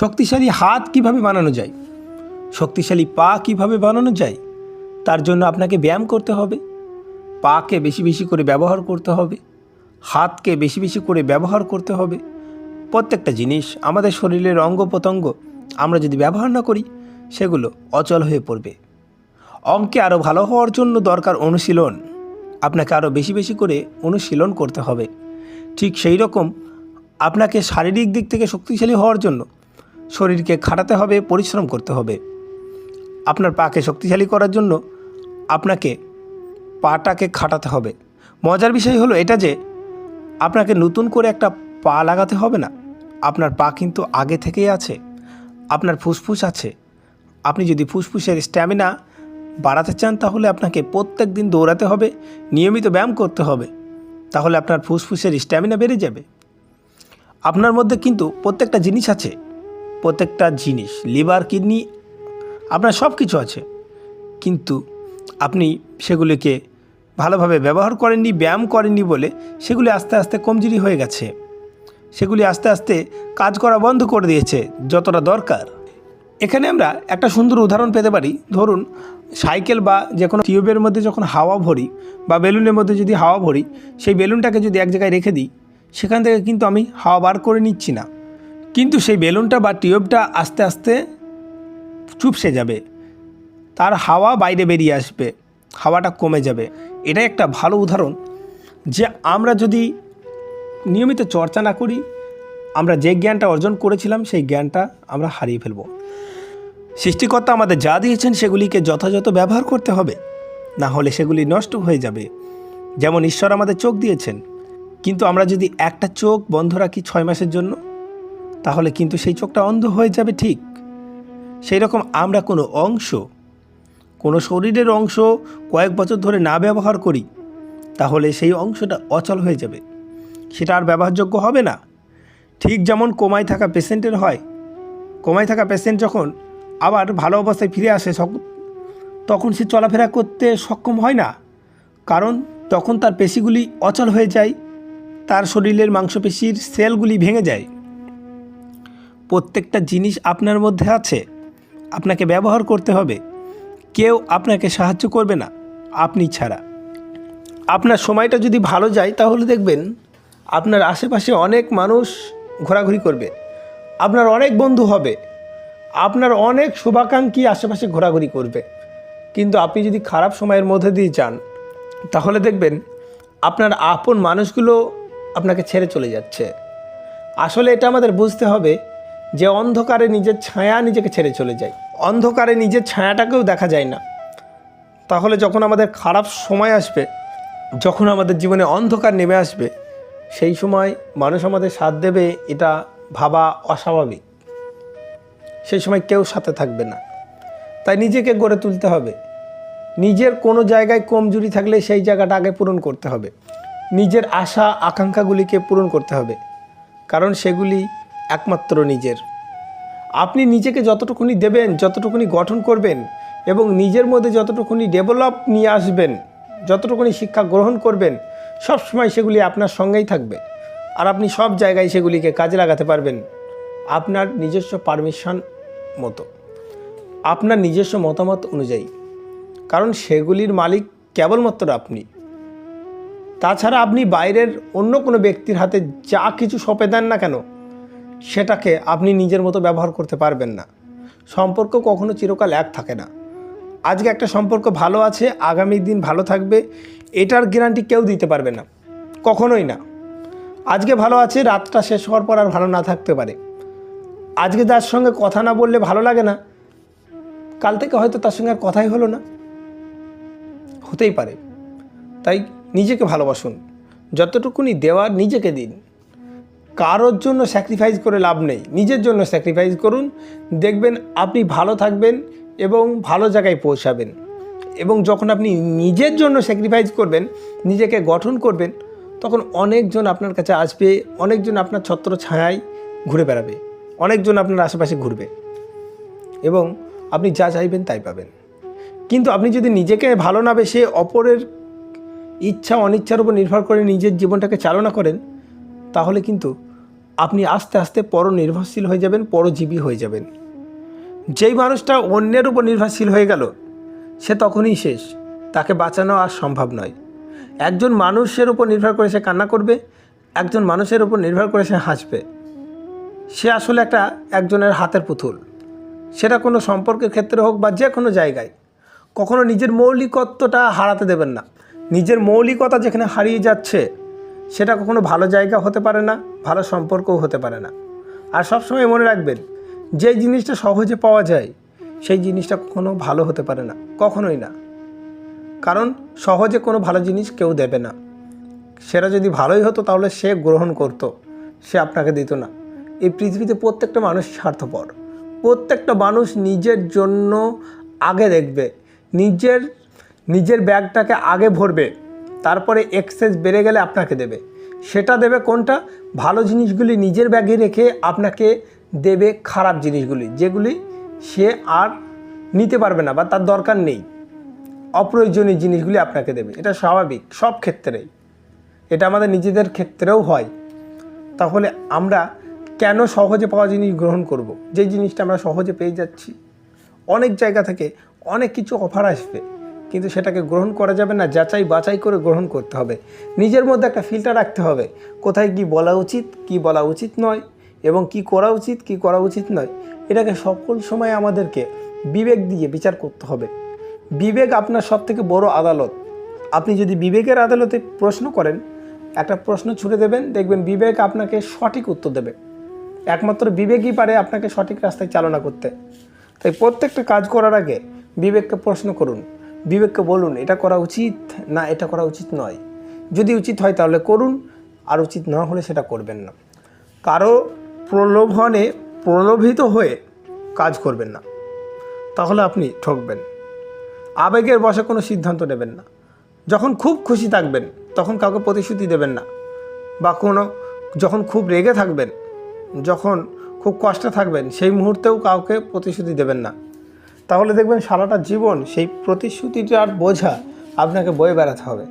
শক্তিশালী হাত কীভাবে বানানো যায়? শক্তিশালী পা কীভাবে বানানো যায়? তার জন্য আপনাকে ব্যায়াম করতে হবে। পাকে বেশি বেশি করে ব্যবহার করতে হবে। হাতকে বেশি বেশি করে ব্যবহার করতে হবে। প্রত্যেকটা জিনিস আমাদের শরীরের অঙ্গ প্রত্যঙ্গ আমরা যদি ব্যবহার না করি, সেগুলো অচল হয়ে পড়বে। অঙ্কে আরও ভালো হওয়ার জন্য দরকার অনুশীলন। আপনাকে আরও বেশি বেশি করে অনুশীলন করতে হবে। ঠিক সেই রকম আপনাকে শারীরিক দিক থেকে শক্তিশালী হওয়ার জন্য শরীরকে খাটাতে হবে, পরিশ্রম করতে হবে। আপনার পাকে শক্তিশালী করার জন্য আপনাকে পাটাকে খাটাতে হবে। মজার বিষয় হলো এটা যে, আপনাকে নতুন করে একটা পা লাগাতে হবে না। আপনার পা কিন্তু আগে থেকেই আছে। আপনার ফুসফুস আছে। আপনি যদি ফুসফুসের স্ট্যামিনা বাড়াতে চান, তাহলে আপনাকে প্রত্যেক দিন দৌড়াতে হবে, নিয়মিত ব্যায়াম করতে হবে। তাহলে আপনার ফুসফুসের স্ট্যামিনা বেড়ে যাবে। আপনার মধ্যে কিন্তু প্রত্যেকটা জিনিস আছে। প্রত্যেকটা জিনিস, লিভার, কিডনি, আপনার সব কিছু আছে। কিন্তু আপনি সেগুলিকে ভালোভাবে ব্যবহার করেননি, ব্যায়াম করেননি বলে সেগুলি আস্তে আস্তে কমজোরি হয়ে গেছে। সেগুলি আস্তে আস্তে কাজ করা বন্ধ করে দিয়েছে যতটা দরকার। এখানে আমরা একটা সুন্দর উদাহরণ পেতে পারি। ধরুন, সাইকেল বা যে কোনো টিউবের মধ্যে যখন হাওয়া ভরি বা বেলুনের মধ্যে যদি হাওয়া ভরি, সেই বেলুনটাকে যদি এক জায়গায় রেখে দিই, সেখান থেকে কিন্তু আমি হাওয়া বার করে নিচ্ছি না। কিন্তু সেই বেলুনটা বা টিউবটা আস্তে আস্তে চুপসে যাবে। তার হাওয়া বাইরে বেরিয়ে আসবে, হাওয়াটা কমে যাবে। এটাই একটা ভালো উদাহরণ যে আমরা যদি নিয়মিত চর্চা না করি, আমরা যে জ্ঞানটা অর্জন করেছিলাম, সেই জ্ঞানটা আমরা হারিয়ে ফেলব। সৃষ্টিকর্তা আমাদের যা দিয়েছেন, সেগুলিকে যথাযথ ব্যবহার করতে হবে। না হলে সেগুলি নষ্ট হয়ে যাবে। যেমন ঈশ্বর আমাদের চোখ দিয়েছেন, কিন্তু আমরা যদি একটা চোখ বন্ধ রাখি ছয় মাসের জন্য তাহলে কিন্তু সেই চোখটা অন্ধ হয়ে যাবে ঠিক। সেই রকম আমরা কোনো অংশ, কোনো শরীরের অংশ কয়েক বছর ধরে না ব্যবহার করি, তাহলে সেই অংশটা অচল হয়ে যাবে। সেটা আর ব্যবহারযোগ্য হবে না। ঠিক যেমন কোমায় থাকা পেশেন্টের হয়। কোমায় থাকা পেশেন্ট যখন আবার ভালো অবস্থায় ফিরে আসে তখন সে চলাফেরা করতে সক্ষম হয় না। কারণ তখন তার পেশিগুলি অচল হয়ে যায়, তার শরীরের মাংসপেশির সেলগুলি ভেঙে যায়। প্রত্যেকটা জিনিস আপনার মধ্যে আছে। আপনাকে ব্যবহার করতে হবে। কেউ আপনাকে সাহায্য করবে না, আপনি ছাড়া। আপনার সময়টা যদি ভালো যায়, তাহলে দেখবেন আপনার আশেপাশে অনেক মানুষ ঘোরাঘুরি করবে। আপনার অনেক বন্ধু হবে। আপনার অনেক শুভাকাঙ্ক্ষী আশেপাশে ঘোরাঘুরি করবে। কিন্তু আপনি যদি খারাপ সময়ের মধ্যে দিয়ে যান, তাহলে দেখবেন আপনার আপন মানুষগুলো আপনাকে ছেড়ে চলে যাচ্ছে। আসলে এটা আমাদের বুঝতে হবে যে অন্ধকারে নিজের ছায়া নিজেকে ছেড়ে চলে যায়। অন্ধকারে নিজের ছায়াটাকেও দেখা যায় না। তাহলে যখন আমাদের খারাপ সময় আসবে, যখন আমাদের জীবনে অন্ধকার নেমে আসবে, সেই সময় মানুষ আমাদের সাথ দেবে, এটা ভাবা অস্বাভাবিক। সেই সময় কেউ সাথে থাকবে না। তাই নিজেকে গড়ে তুলতে হবে। নিজের কোনো জায়গায় কমজোরি থাকলে সেই জায়গাটা আগে পূরণ করতে হবে। নিজের আশা, আকাঙ্ক্ষাগুলিকে পূরণ করতে হবে। কারণ সেগুলি একমাত্র নিজের। আপনি নিজেকে যতটুকুনি দেবেন, যতটুকুনি গঠন করবেন এবং নিজের মধ্যে যতটুকুনি ডেভেলপ নিয়ে আসবেন, যতটুকুনি শিক্ষা গ্রহণ করবেন সব সময় সেগুলি আপনার সঙ্গেই থাকবে। আর আপনি সব জায়গায় সেগুলিকে কাজে লাগাতে পারবেন আপনার নিজস্ব পারমিশন মতো। আপনার নিজস্ব মতামত অনুযায়ী। কারণ সেগুলির মালিক কেবলমাত্র আপনি। তাছাড়া আপনি বাইরের অন্য কোনো ব্যক্তির হাতে যা কিছু সঁপে দেন না কেন সেটাকে আপনি নিজের মতো ব্যবহার করতে পারবেন না। সম্পর্ক কখনো চিরকাল এক থাকে না। আজকে একটা সম্পর্ক ভালো আছে, আগামী দিন ভালো থাকবে, এটার গ্যারান্টি কেউ দিতে পারবে না। কখনোই না। আজকে ভালো আছে, রাতটা শেষ হওয়ার পর আর ভালো না থাকতে পারে। আজকে যার সঙ্গে কথা না বললে ভালো লাগে না। কাল থেকে হয়তো তার সঙ্গে আর কথাই হলো না। হতেই পারে। তাই নিজেকে ভালোবাসুন। যতটুকুনি দেওয়ার নিজেকে দিন। কারোর জন্য স্যাক্রিফাইস করে লাভ নেই। নিজের জন্য স্যাক্রিফাইস করুন, দেখবেন আপনি ভালো থাকবেন এবং ভালো জায়গায় পৌঁছাবেন। এবং যখন আপনি নিজের জন্য স্যাক্রিফাইস করবেন, নিজেকে গঠন করবেন, তখন অনেকজন আপনার কাছে আসবে, অনেকজন আপনার ছত্র ছায়ায় ঘুরে বেড়াবে, অনেকজন আপনার আশেপাশে ঘুরবে। এবং আপনি যা চাইবেন তাই পাবেন। কিন্তু আপনি যদি নিজেকে ভালো না বেসে অপরের ইচ্ছা, অনিচ্ছার উপর নির্ভর করে নিজের জীবনটাকে চালনা করেন, তাহলে কিন্তু আপনি আস্তে আস্তে পরনির্ভরশীল হয়ে যাবেন, পরজীবী হয়ে যাবেন। যেই মানুষটা অন্যের উপর নির্ভরশীল হয়ে গেল, সে তখনই শেষ। তাকে বাঁচানো আর সম্ভব নয়। একজন মানুষের উপর নির্ভর করে সে কান্না করবে, একজন মানুষের উপর নির্ভর করে সে হাসবে। সে আসলে একটা একজনের হাতের পুতুল। সেটা কোনো সম্পর্কের ক্ষেত্রে হোক বা যে কোনো জায়গায়। কখনো নিজের মৌলিকত্বটা হারাতে দেবেন না। নিজের মৌলিকতা যেখানে হারিয়ে যাচ্ছে সেটা কখনো ভালো জায়গা হতে পারে না, ভালো সম্পর্কও হতে পারে না। আর সবসময় মনে রাখবেন, যে জিনিসটা সহজে পাওয়া যায়, সেই জিনিসটা কখনো ভালো হতে পারে না, কখনোই না। কারণ সহজে কোনো ভালো জিনিস কেউ দেবে না। সেটা যদি ভালোই হতো, তাহলে সে গ্রহণ করতো, সে আপনাকে দিত না। এই পৃথিবীতে প্রত্যেকটা মানুষ স্বার্থপর। প্রত্যেকটা মানুষ নিজের জন্য আগে দেখবে, নিজের নিজের ব্যাগটাকে আগে ভরবে। তারপরে এক্সেস বেড়ে গেলে আপনাকে দেবে। সেটা দেবে কোনটা? ভালো জিনিসগুলি নিজের ব্যাগে রেখে আপনাকে দেবে খারাপ জিনিসগুলি, যেগুলি সে আর নিতে পারবে না বা তার দরকার নেই। অপ্রয়োজনীয় জিনিসগুলি আপনাকে দেবে। এটা স্বাভাবিক, সব ক্ষেত্রেই। এটা আমাদের নিজেদের ক্ষেত্রেও হয়। তাহলে আমরা কেন সহজে পাওয়া জিনিস গ্রহণ করব। যে জিনিসটা আমরা সহজে পেয়ে যাচ্ছি। অনেক জায়গা থেকে অনেক কিছু অফার আসবে। কিন্তু সেটাকে গ্রহণ করা যাবে না, যাচাই বাছাই করে গ্রহণ করতে হবে। নিজের মধ্যে একটা ফিল্টার রাখতে হবে, কোথায় কি বলা উচিত, কি বলা উচিত নয় এবং কি করা উচিত, কি করা উচিত নয়। এটাকে সকল সময় আমাদেরকে বিবেক দিয়ে বিচার করতে হবে। বিবেক আপনার সব থেকে বড় আদালত। আপনি যদি বিবেকের আদালতে প্রশ্ন করেন, একটা প্রশ্ন ছুড়ে দেবেন, দেখবেন বিবেক আপনাকে সঠিক উত্তর দেবে। একমাত্র বিবেকই পারে আপনাকে সঠিক রাস্তায় চালনা করতে। তাই প্রত্যেকটা কাজ করার আগে বিবেককে প্রশ্ন করুন বিবেককে বলুন, এটা করা উচিত? না, এটা করা উচিত নয়। যদি উচিত হয় তাহলে করুন, আর উচিত না হলে সেটা করবেন না। কারও প্রলোভনে প্রলোভিত হয়ে কাজ করবেন না, তাহলে আপনি ঠকবেন। আবেগের বসে কোনো সিদ্ধান্ত নেবেন না। যখন খুব খুশি থাকবেন, তখন কাউকে প্রতিশ্রুতি দেবেন না। বা কোনো, যখন খুব রেগে থাকবেন, যখন খুব কষ্টে থাকবেন, সেই মুহূর্তেও কাউকে প্রতিশ্রুতি দেবেন না। তাহলে দেখবেন সারাটা জীবন সেই প্রতিশ্রুতিটার বোঝা আপনাকে বয়ে বেড়াতে হবে।